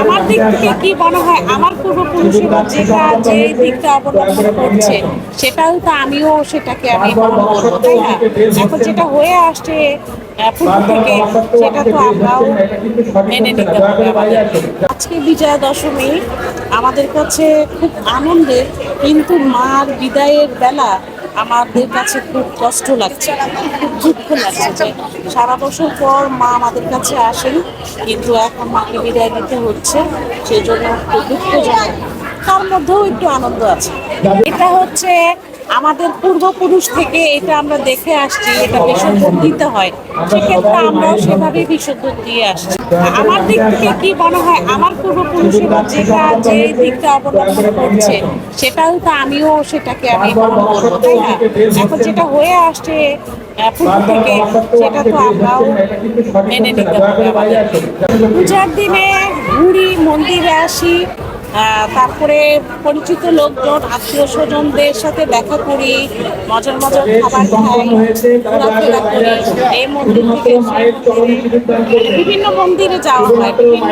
আমার দিক থেকে কি মনে হয়, আমার পূর্বপুরুষেরা যেটা যে দিকটা অবলম্বন করছে, সেটাও তো আমিও সেটাকে আমি না? এখন যেটা হয়ে আসছে থেকে, সেটা তো আমরাও মেনে নিতে হবে আজকে বিজয়া দশমী আমাদের কাছে খুব আনন্দের, কিন্তু মার বিদায়ের বেলা আমাদের কাছে খুব কষ্ট লাগছে, খুব দুঃখ লাগছে যে সারা বছর পর মা আমাদের কাছে আসেন, কিন্তু এখন মাকে বিদায় দিতে হচ্ছে, সেই জন্য একটু দুঃখজনক। তার মধ্যেও একটু আনন্দ আছে। এটা হচ্ছে আমাদের পূর্বপুরুষ থেকে এটা আমরা দেখে আসছি, এটা বিসর্জন দিতে হয়। সেক্ষেত্রে আমরাও সেভাবেই বিসর্জন দিয়ে আসছি। আমার দিক থেকে কি মনে হয়, আমার পূর্বপুরুষেরা যেটা যে দিকটা অবলম্বন করছে, সেটাও তো আমিও সেটাকে আমি করব, তাই না? এখন যেটা হয়ে আসছে থেকে, সেটা তো আমরাও মেনে নিতে হবে আমাদের। পূজার দিনে ঘুরি মন্দিরে আসি তারপরে পরিচিত লোকজন, আত্মীয় স্বজনদের সাথে দেখা করি, মজার মজার খাবার খাই এই মন্দির থেকে বিভিন্ন মন্দিরে যাওয়া হয়, বিভিন্ন।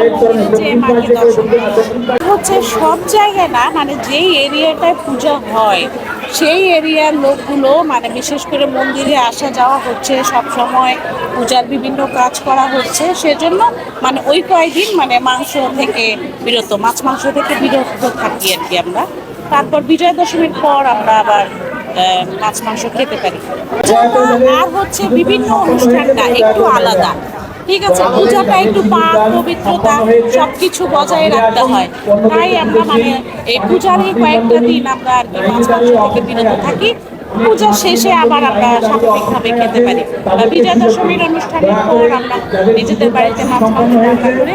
হচ্ছে সব জায়গায় না মানে যেই এরিয়াটায় পূজা হয় সেই এরিয়ার লোকগুলো মানে বিশেষ করে মন্দিরে আসা যাওয়া হচ্ছে সব সময় পূজার বিভিন্ন কাজ করা হচ্ছে সেজন্য মানে ওই কয়দিন মানে মাংস থেকে বিরত মাছ মাংস থেকে বিরত থাকি আর কি আমরা। তারপর বিজয়া দশমীর পর আমরা আবার মাছ মাংস খেতে পারি। আর হচ্ছে বিভিন্ন অনুষ্ঠানটা একটু আলাদা। ঠিক আছে পূজাটা একটু পাক পবিত্রতা সবকিছু বজায় রাখতে হয়। তাই আমরা মানে এই পূজার এই কয়েকটা দিন আমরা আর কি মাছ মাংস থেকে বিরত থাকি। পূজা শেষে আবার আমরা স্বাভাবিকভাবে খেতে পারি। বা বিজয়া দশমীর অনুষ্ঠানের পর আমরা নিজেদের বাড়িতে মাছ মাংস রান্না করে।